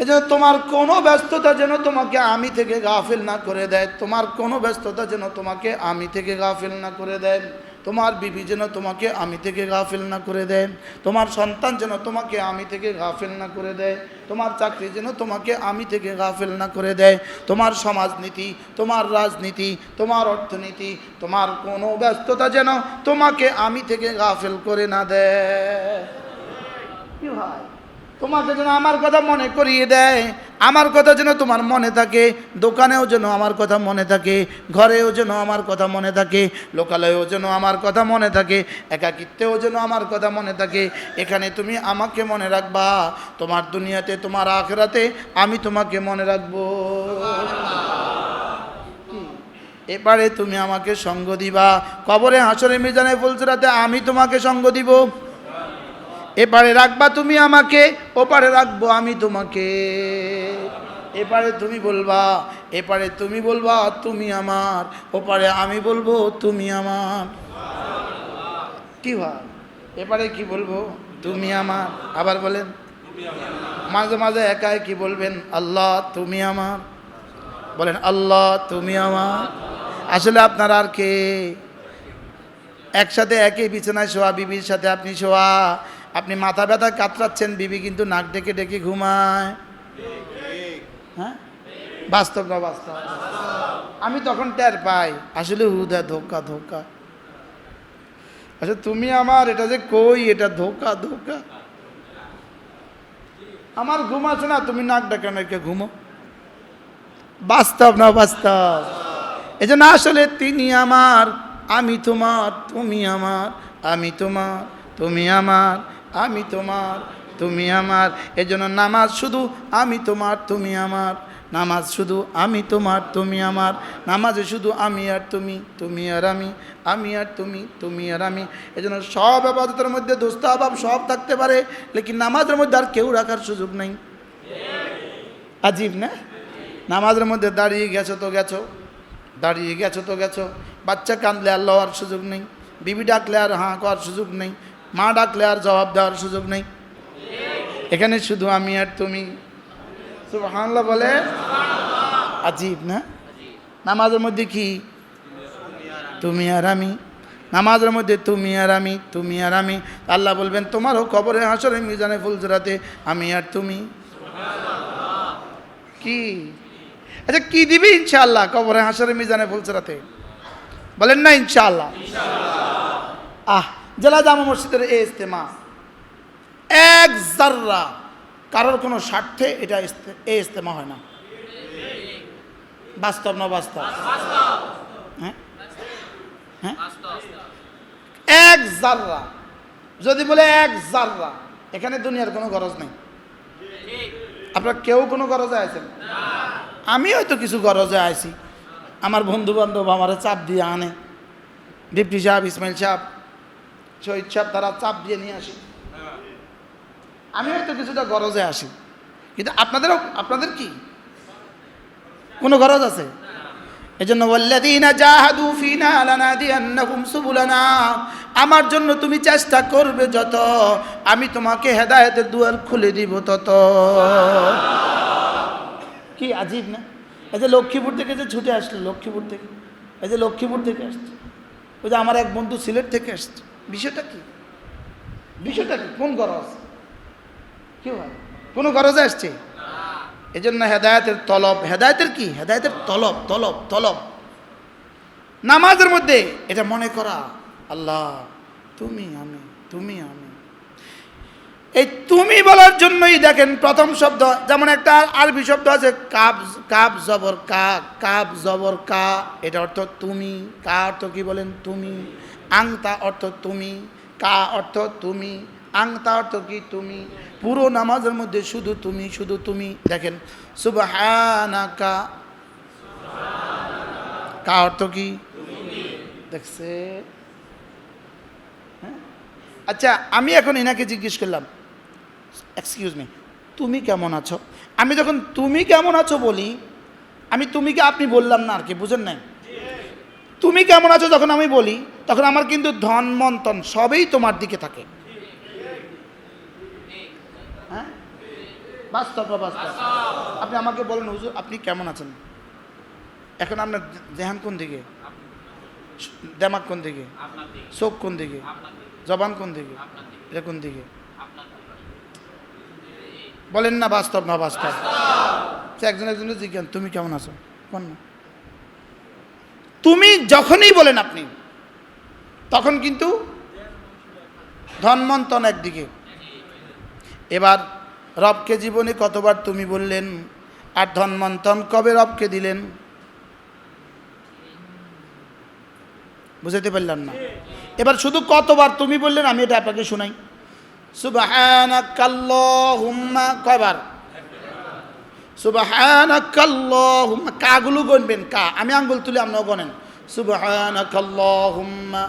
এই জন্য তোমার কোনো ব্যস্ততা যেন তোমাকে আমি থেকে গাফিল না করে দেয়, তোমার কোনো ব্যস্ততা যেন তোমাকে আমি থেকে গাফিল না করে দেয়, তোমার বিবি যেন তোমাকে আমি থেকে গাফিল না করে দেয়, তোমার সন্তান যেন তোমাকে আমি থেকে গাফিল না করে দেয়, তোমার চাকরি যেন তোমাকে আমি থেকে গাফিল না করে দেয়, তোমার সমাজনীতি, তোমার রাজনীতি, তোমার অর্থনীতি, তোমার কোনো ব্যস্ততা যেন তোমাকে আমি থেকে গাফিল করে না দেয়। কি হয় তোমাকে যেন আমার কথা মনে করিয়ে দেয়, আমার কথা যেন তোমার মনে থাকে, দোকানেও যেন আমার কথা মনে থাকে, ঘরেও যেন আমার কথা মনে থাকে, লোকালয়েও যেন আমার কথা মনে থাকে, একাকিত্বেও যেন আমার কথা মনে থাকে, এখানে তুমি আমাকে মনে রাখবা, তোমার দুনিয়াতে, তোমার আখরাতে আমি তোমাকে মনে রাখব। এবারে তুমি আমাকে সঙ্গ দিবা, কবরে হাসরে মিজানে ফুলসরাতে আমি তোমাকে সঙ্গ দিব। এপারে রাখবা তুমি আমাকে, ওপারে রাখব আমি তোমাকে। এপারে তুমি বলবা, এপারে তুমি বলবা, তুমি আমার। ওপারে আমি বলব, তুমি আমার। কি হয়? এপারে কি বলব? তুমি আমার। আবার বলেন। মাঝে মাঝে একাই কি বলবেন? আল্লাহ, তুমি আমার। বলেন, আল্লাহ, তুমি আমার। আসলে আপনার আর কে? একসাথে একই বিছানায় শোয়া, বিবির সাথে আপনি শোয়া। আপনি মাথা ব্যথা কাতরাচ্ছেন, বিবি কিন্তু নাক ডেকে ডেকে ঘুমায়। হ্যাঁ? বাস্তব না বাস্তব? আমি তখন টের পাই, আসলে হুদা ধোকা ধোকা। আচ্ছা তুমি আমার, এটা যে কই, এটা ধোকা ধোকা। আমার ঘুম আছে না, তুমি নাক ডাকা নাকি ঘুমো। বাস্তব না বাস্তব? এই জন্য আসলে তিনি আমার, আমি তোমার, তুমি আমার, আমি তোমার, তুমি আমার। আমি তোমার, তুমি আমার। এই জন্য নামাজ শুধু আমি তোমার, তুমি আমার। নামাজ শুধু আমি তোমার, তুমি আমার। নামাজে শুধু আমি আর তুমি তুমি আর আমি। আমি আর তুমি তুমি আর আমি। এই জন্য সব আবাদতের মধ্যে দোস্তাভাব সব থাকতে পারে, লেকিন নামাজের মধ্যে আর কেউ রাখার সুযোগ নেই। আজীব না? নামাজের মধ্যে দাঁড়িয়ে গেছো তো গেছো, দাঁড়িয়ে গেছো তো গেছো। বাচ্চা কাঁদলে আর লওয়ার সুযোগ নেই, বিবি ডাকলে আর হাঁ করার সুযোগ নেই। মা ডাকলে আর জবাব দেওয়ার সুযোগ নেই। এখানে শুধু আমি আর তুমি। সুবহানাল্লাহ বলে? আজীব, না? নামাজের মধ্যে কি? তুমি আর আমি। নামাজের মধ্যে তুমি আর আমি, তুমি আর আমি। আল্লাহ বলবেন, তোমারও খবরে হাসরে মিজানে ফুলজরাতে আমি আর তুমি। কি? আচ্ছা কি দিবি ইনশাআল্লাহ কবরে হাসরে মিজানে ফুলসরাতে বলেন না ইনশাআল্লাহ। আহ জেলা জামা মসজিদের এই ইজতেমা। এক জাররা, কারোর কোনো স্বার্থে এটা ইস্তে- এ ইস্তেমা হয় না। বাস্তব না বাস্তব? হ্যাঁ? হ্যাঁ? এক জাররা, যদি বলে এক জাররা, এখানে দুনিয়ার কোনো গরজ নেই। আপনার কেউ কোনো গরজে আছেন আমি হয়তো কিছু গরজে আছি আমার বন্ধু বান্ধব আমার চাপ দিয়ে আনে। ডিপটি সাহেব, ইসমাইল সাহেব সাহেব তারা চাপ দিয়ে নিয়ে আসি। আমি হয়তো কিছুটা গরজে আসি। কিন্তু আপনাদেরও, আপনাদের কি? কোনো গরজ আছে? এই জন্য আমার জন্য তুমি চেষ্টা করবে যত, আমি তোমাকে হেদায়েতের দুয়ার খুলে দিব তত। কি আজীব না? এই যে লক্ষ্মীপুর থেকে যে ছুটে আসলো, লক্ষ্মীপুর থেকে। এই যে লক্ষ্মীপুর থেকে আসছে। ওই যে আমার এক বন্ধু সিলেট থেকে আসছে। বিষয়টা কি? বিষয়টা কি? কোন গরজ? কি হয়? কোনো গরজে আসছে? এই জন্য হেদায়তের তলব, হেদায়তের কি? হেদায়তের তলব তলব তলব। নামাজের মধ্যে এটা মনে করা, আল্লাহ, তুমি আমি তুমি আমি। এই তুমি বলার জন্যই দেখেন প্রথম শব্দ, যেমন একটা আরবি শব্দ আছে, কাব কাব জবর, কা, কাব জবর, কা, এটা অর্থ তুমি, কা অর্থ কি বলেন? তুমি। আংতা অর্থ তুমি, কা অর্থ তুমি, আংতা অর্থ কি তুমি? পুরো নামাজের মধ্যে শুধু তুমি শুধু তুমি। দেখেন, সুবহানাকা। কা অর্থ কি? দেখছে। হ্যাঁ? আচ্ছা আমি এখন এনাকে জিজ্ঞেস করলাম এক্সকিউজ মি তুমি কেমন আছো? আমি যখন তুমি কেমন আছো? বলি, আমি তুমিকে আপনি বললাম না আর কি, বুঝেন নাই? তুমি কেমন আছো যখন আমি বলি, তখন আমার কিন্তু ধন মন্তন সবই তোমার দিকে থাকে। হ্যাঁ? আপনি আমাকে বলেন, হুজুর, আপনি কেমন আছেন? এখন আপনার দেহান কোন দিকে? দেমাক কোন দিকে? চোখ কোন দিকে? জবান কোন দিকে? এটা কোন দিকে? বলেন না বাস্তব না বাস্তব। একজন একজনের জিজ্ঞান তুমি কেমন আছো? কোন না? তুমি যখনই বলেন আপনি, তখন কিন্তু ধনমন্তন একদিকে। এবার রবকে জীবনে কতবার তুমি বললেন, আর ধনমন্তন কবে রবকে দিলেন? বুঝাতে পারলাম না। এবার শুধু কতবার তুমি বললেন, আমি এটা আপনাকে শোনাই। সুবাহানাকাল্লাহুম্মা, কয়বার? সুবাহানাকাল্লাহুম্মা। কাগুলো গণবেন, কা? আমি আঙ্গুল তুলে আপনাও গণেন। সুবাহানাকাল্লাহুম্মা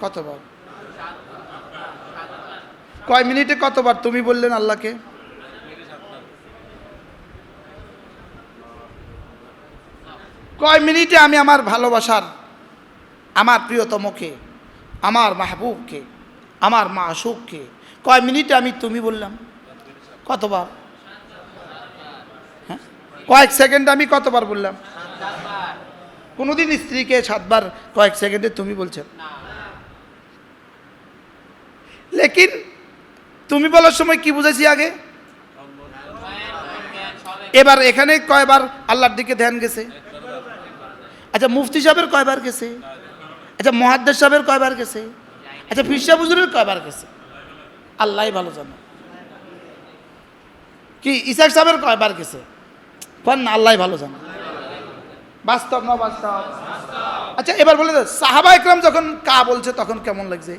কতবার? কয় মিনিটে কতবার? তুমি বললেন আল্লাহকে। কয় মিনিটে আমি আমার ভালোবাসার, আমার প্রিয়তমকে, আমার মাহবুবকে, আমার মাসুককে, কয় মিনিটে আমি তুমি বললাম? কতবার? হ্যাঁ? কয়েক সেকেন্ড আমি কতবার বললাম? কোনোদিন স্ত্রীকে সাতবার কয়েক সেকেন্ডে তুমি বলছেন লেকিন তুমি বলার সময় কি বুঝেছি আগে? এবার এখানে কয়বার আল্লাহর দিকে ধ্যান গেছে? আচ্ছা মুফতি সাহেবের কয়বার গেছে? আচ্ছা মহাদ্দেশ সাহেবের কয়বার গেছে? আচ্ছা ফিরসা বুজুরের কয়বার গেছে? আল্লাহ ভালো জানে। কি, ইসাক সাহেবের কয়বার গেছে? কন না আল্লাহ ভালো জানে। বাস্তব না বাস্তব? আচ্ছা এবার বলে সাহাবা একরাম যখন কা বলছে তখন কেমন লাগছে?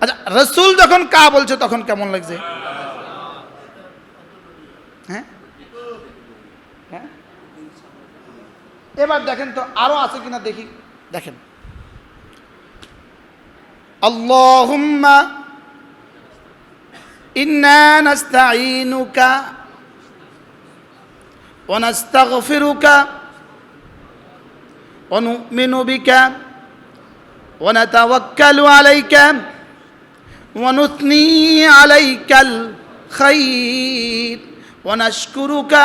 আচ্ছা রসুল যখন কা বলছে তখন কেমন লাগছে? হ্যাঁ? এবার দেখেন তো আরও আছে কিনা দেখি। দেখেন। আল্লাহুম্মা ইন্না নাস্তাঈনুকা ওয়া নাস্তাগফিরুকা ওয়া নুমিনু বিকা ওয়া নাতাওয়াক্কালু আলাইকা ওয়া নুথনি আলাইকাল খাইর ওয়া নাশকুরুকা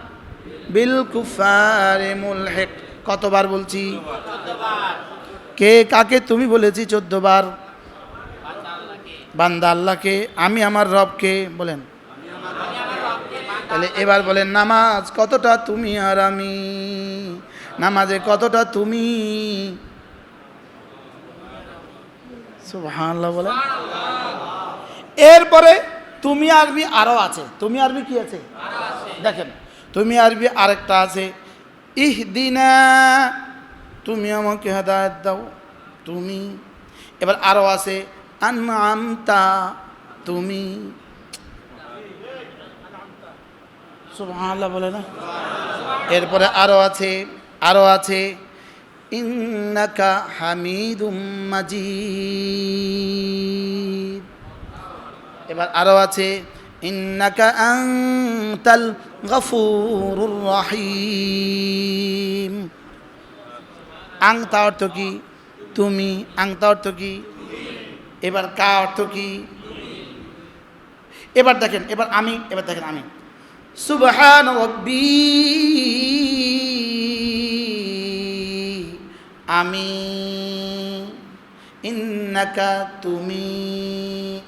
বিল কুফারে মুলহেক। কতবার বলছি? কে কাকে তুমি বলেছি চোদ্দ বার বান্দা আল্লাহকে, আমি আমার রবকে বলেন। তাহলে এবার বলেন, নামাজ কতটা তুমি আর আমি? নামাজে কতটা তুমি? বলেন। এরপরে তুমি আরবি আরও আছে। তুমি আরবি কি আছে? দেখেন তুমি আরবি আরেকটা আছে ইহ ইহদিনা তুমি আমাকে হেদায়ত দাও, তুমি। এবার আরও আছে, আনআমতা তুমি। সুবহানাল্লাহ বলে না? এরপরে আরও আছে আরও আছে, ইন্নাকা হামিদুম মাজিদ এবার আরও আছে ইন্নাকা আনতাল গফুরুর রহিম। আংতা অর্থ কি? তুমি। আংতা অর্থ কি? এবার কা অর্থ কি? এবার দেখেন, এবার আমি, এবার দেখেন আমি। সুবহান রব্বি। আমি। ইন্নাকা তুমি।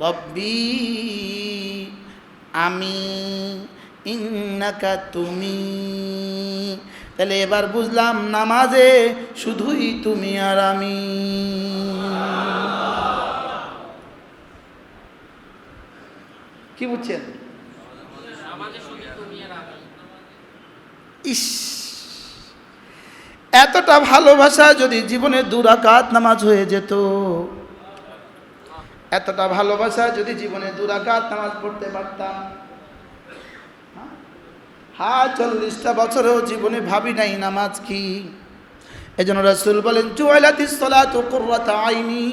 রব্বি। আমি, ইন্নাকা তুমি। তাহলে এবার বুঝলাম নামাজে শুধুই তুমি আর আমি। কি বুঝছেন? ইস, এতটা ভালোবাসা যদি জীবনে দুরাকাত নামাজ হয়ে যেত এতটা ভালোবাসা যদি জীবনে দুরাকাত নামাজ পড়তে পারতাম। হ্যাঁ? চল্লিশটা বছরেও জীবনে ভাবি নাই নামাজ কি? এজন্য রসুল বলেন জুয়ালাতি আইনি।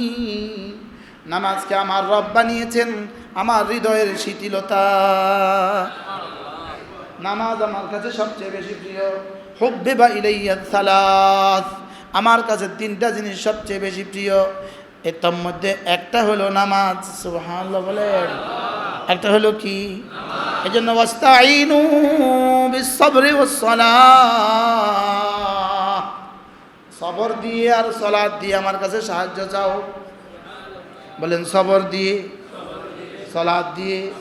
নামাজকে আমার রব বানিয়েছেন, আমার হৃদয়ের শিথিলতা। নামাজ আমার কাছে সবচেয়ে বেশি প্রিয়। হুব্বে বা ইলাইয়া সালাস আমার কাছে তিনটা জিনিস সবচেয়ে বেশি প্রিয়। এর মধ্যে একটা হলো নামাজ, সুবহানাল্লাহ বলেন। একটা হলো কি? এই জন্য ওয়াস্তাইনু ওয়াসসালাহ। সবর দিয়ে আর সলাদ দিয়ে আমার কাছে সাহায্য চাও। বলেন, সবর দিয়ে সলাদ দিয়ে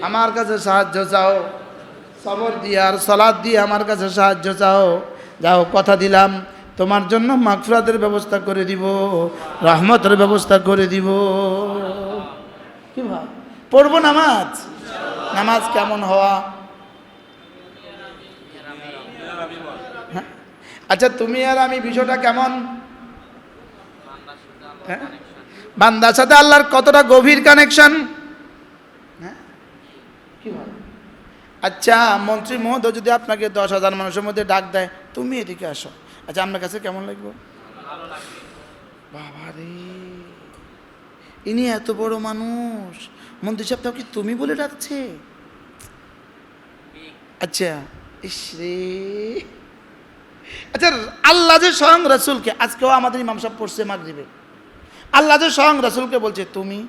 আমার কাছে সাহায্য চাও। সবর দিয়ে আর সলাদ দিয়ে আমার কাছে সাহায্য চাও। যাও, কথা দিলাম। তোমার জন্য মাগফিরাতের ব্যবস্থা করে দিব, রহমতের ব্যবস্থা করে দিব। কি ভাই পড়ব নামাজ? নামাজ কেমন হওয়া? হ্যাঁ? আচ্ছা তুমি আর আমি বিষয়টা কেমন? হ্যাঁ? বান্দার সাথে আল্লাহর কতটা গভীর কানেকশন কি ভাই আচ্ছা মন্ত্রী মহোদয় যদি আপনাকে দশ হাজার মানুষের মধ্যে ডাক দেয়, তুমি এদিকে আসো। আচ্ছা আপনার কাছে কেমন লাগবে? বাবা রে ইনি এত বড় মানুষ। মন্ত্রী সাহেব কি তুমি বলে ডাকছে? আচ্ছা আচ্ছা আল্লাহ যে স্বয়ং রাসুলকে, আজকেও আমাদের ইমাম সাহেব পড়ছে মাগরিবে। আল্লাহ যে স্বয়ং রাসুলকে বলছে, তুমি?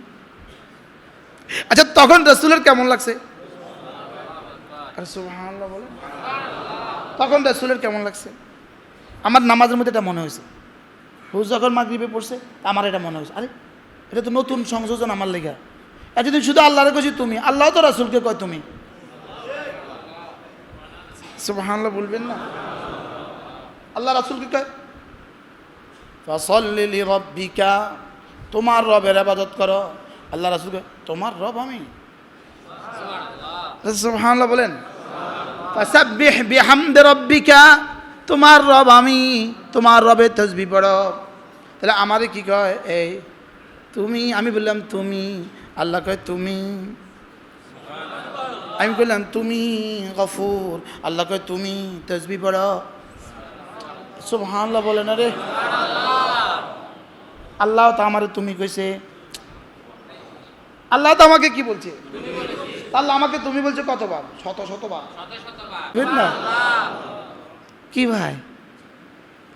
আচ্ছা তখন রাসুলের কেমন লাগছে? তখন রাসুলের কেমন লাগছে? আমার নামাজের মধ্যে এটা মনে হয়েছে। হুজ যখন মাগরিবে পড়ছে, আমার এটা মনে হয়েছে। আরে, এটা তো নতুন সংযোজন আমার লেখা আর যদি শুধু আল্লাহরে কইছি তুমি আল্লাহ তো রাসুলকে কয় তুমি। সুবহানাল্লাহ বলবেন না। আল্লাহ রাসুলকে কয় লি রব্বিকা তোমার রবের আবাদত করো। আল্লাহ রাসুলকে তোমার রব আমি সুবহানাল্লাহ বলেন। ফাসাব্বিহ বিহামদি রব্বিকা তোমার রব আমি তোমার রবে তসবি পড়ো। তাহলে আমারে কি কয়? এই তুমি আমি বললাম তুমি। আল্লাহ কয় তুমি। আমি বললাম তুমি গফুর। আল্লাহ কয় তুমি তসবি পড়ো। সুবহানাল্লাহ বলে না রে। আল্লাহ তো আমারে তুমি কইছে। আল্লাহ তো আমাকে কি বলছে? আল্লাহ আমাকে তুমি বলছে কতবার? শত শতবার। বুঝলেন না? কি ভাই?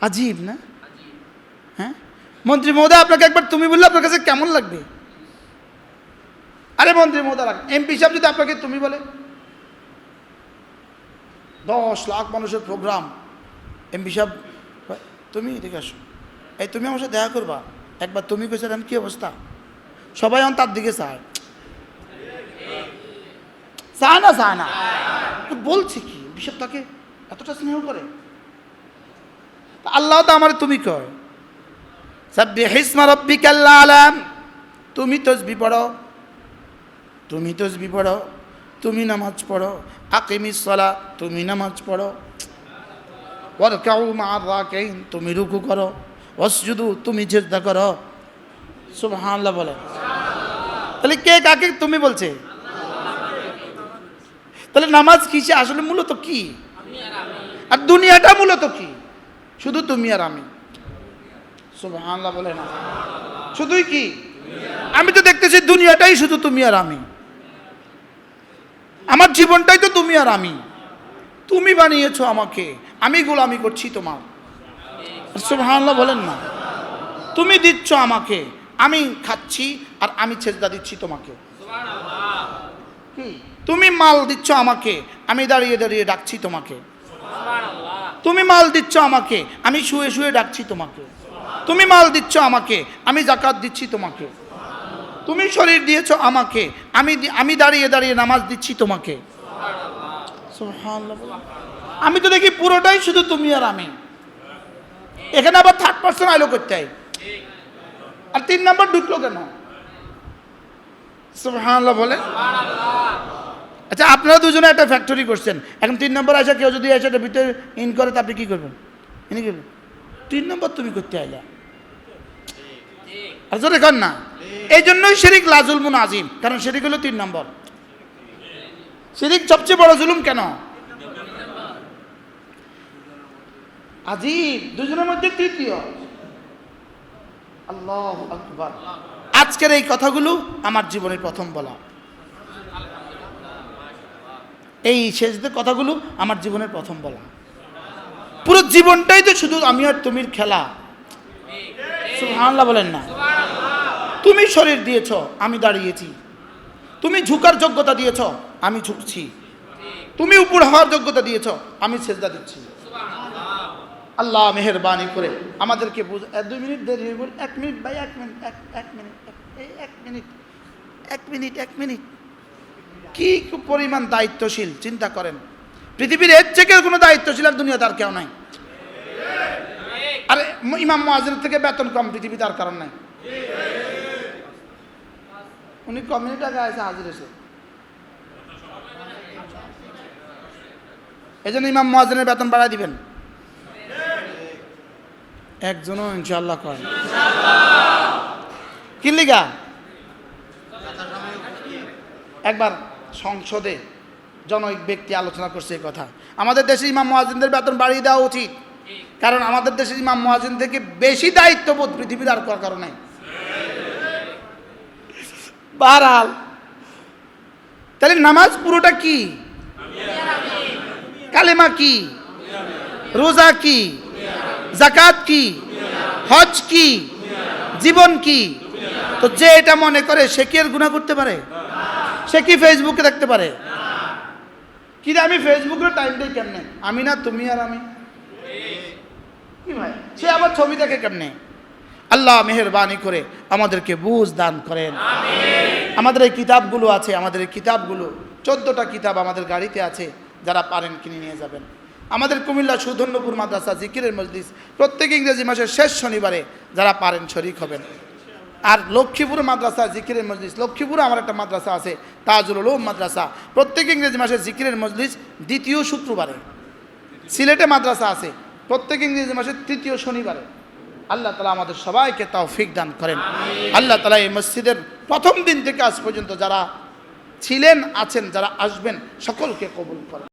আজীব না? হ্যাঁ? মন্ত্রী মহোদয়, আপনাকে একবার তুমি বললে আপনার কাছে কেমন লাগবে? আরে মন্ত্রী মহোদয় এমপি সাহেব যদি আপনাকে তুমি বলে, দশ লাখ মানুষের প্রোগ্রাম এমপি সাহেব তুমি এদিকে আসো। এই, তুমি আমার সাথে দেখা করবা। একবার তুমি কইছো আমি কি অবস্থা? সবাই এখন তার দিকে চায়। চায় না চায় না? বলছে কি? বিশপ তাকে এতটা স্নেহ করে? আল্লাহ তো আমার তুমি কয়। সাব্বি হিসমা রব্বিকাল্লা আলাম। তুমি তসবি পড়ো। তুমি তসবি পড়ো। তুমি নামাজ পড়ো। আকিমি সলা। তুমি নামাজ পড়ো। ওর কেউ মার রাকেন তুমি রুকু করো। অসজুদু তুমি চেষ্টা করো। সুবহানাল্লাহ বলে তাহলে কে কাকে তুমি বলছে? তাহলে নামাজ কিসে? আসলে মূলত কি? আর দুনিয়াটা মূলত কি? শুধু তুমি আর আমি। সুবহানাল্লাহ বলে না। শুধুই কি? আমি তো দেখতেছি দুনিয়াটাই শুধু তুমি আর আমি। আমার জীবনটাই তো তুমি আর আমি। তুমি বানিয়েছো আমাকে। আমি গোলামি করছি তোমার। সুবহানাল্লাহ বলেন না। তুমি দিচ্ছ আমাকে। আমি খাচ্ছি আর আমি ছেজদা দিচ্ছি তোমাকে। কি? তুমি মাল দিচ্ছ আমাকে। আমি দাঁড়িয়ে দাঁড়িয়ে ডাকছি তোমাকে। তুমি মাল দিচ্ছ আমাকে, আমি শুয়ে শুয়ে ডাকছি তোমাকে। তুমি মাল দিচ্ছ আমাকে, আমি জাকাত দিচ্ছি তোমাকে। তুমি শরীর দিয়েছ আমাকে, আমি আমি দাঁড়িয়ে দাঁড়িয়ে নামাজ দিচ্ছি তোমাকে। আমি তো দেখি পুরোটাই শুধু তুমি আর আমি। এখানে আবার থার্ড পার্সন আইলো করতে। আর তিন নাম্বার ঢুকলো কেন? সুবহানাল্লাহ বলে। আচ্ছা আপনারা দুজনে একটা ফ্যাক্টরি করছেন। এখন তিন নম্বর আসা কেউ যদি এসে এটা ভিতরে ইন করে, তা আপনি কী করবেন? ইনি করবেন? তিন নম্বর তুমি করতে আইলা। আর জোরে কর না। এই জন্যই শিরিক লাজুল মুন আজিম কারণ শিরিক হলো তিন নম্বর। শিরিক সবচেয়ে বড় জুলুম কেন? আজিম দুজনের মধ্যে তৃতীয়। আল্লাহ আকবার। আজকের এই কথাগুলো আমার জীবনের প্রথম বলা। এই শেষ কথাগুলো আমার জীবনের প্রথম বলা। পুরো জীবনটাই তো শুধু আমি আর তুমির খেলা। সুবহানাল্লাহ বলেন না। তুমি শরীর দিয়েছ, আমি দাঁড়িয়েছি। তুমি ঝুকার যোগ্যতা দিয়েছ, আমি ঝুঁকছি। তুমি উপর হওয়ার যোগ্যতা দিয়েছ, আমি সেজদা দিচ্ছি। আল্লাহ মেহরবানি করে আমাদেরকে বুঝ দুই মিনিট দেরি এক মিনিট ভাই, এক মিনিট, এক এক মিনিট এক মিনিট এক মিনিট এক মিনিট। কি পরিমাণ দায়িত্বশীল? চিন্তা করেন। পৃথিবীর এর থেকে কোনো দায়িত্বশীল আর দুনিয়া তার কেউ নাই। আরে, ইমাম মহাজের থেকে বেতন কম পৃথিবী তার কারণ নাই। উনি কমিউনি টাকা আছে হাজির এসে এই জন্য ইমাম মহাজনের বেতন বাড়ায় দিবেন। একজনও ইনশাল্লাহ করেন। কি লিগা একবার। সংসদে জনৈক ব্যক্তি আলোচনা করছে এই কথা। আমাদের দেশে ইমাম মহাজিনদের বেতন বাড়িয়ে দেওয়া উচিত। কারণ আমাদের দেশে ইমাম মহাজিন থেকে বেশি দায়িত্ববোধ পৃথিবীর আর করার কারণে বাহাল তাহলে নামাজ পুরোটা কি? কালেমা কি? রোজা কি? জাকাত কি? হজ কি? জীবন কি? তো যে এটা মনে করে, সে কি আর গুণা করতে পারে? সে কি ফেসবুকে দেখতে পারে? কি আমি ফেসবুকের টাইম দেই কেমনে? আমি না, তুমি আর আমি? কি ভাই? সে আবার ছবি দেখে কেমনে? আল্লাহ মেহরবানি করে আমাদেরকে বুঝ দান করেন। আমাদের এই কিতাবগুলো আছে, আমাদের এই কিতাবগুলো, চোদ্দোটা কিতাব আমাদের গাড়িতে আছে, যারা পারেন কিনে নিয়ে যাবেন। আমাদের কুমিল্লা সুধন্যপুর মাদ্রাসা, জিকিরের মজলিস, প্রত্যেক ইংরেজি মাসের শেষ শনিবারে যারা পারেন শরিক হবেন। আর লক্ষ্মীপুর মাদ্রাসা জিকিরের মজলিস। লক্ষ্মীপুরে আমার একটা মাদ্রাসা আছে তাজুল উলুম মাদ্রাসা। প্রত্যেক ইংরেজি মাসের জিকিরের মজলিস দ্বিতীয় শুক্রবারে। সিলেটে মাদ্রাসা আছে প্রত্যেক ইংরেজি মাসের তৃতীয় শনিবারে। আল্লাহ তালা আমাদের সবাইকে তাও ফিক দান করেন। আল্লাহ তালা এই মসজিদের প্রথম দিন থেকে আজ পর্যন্ত যারা ছিলেন আছেন যারা আসবেন সকলকে কবুল করেন।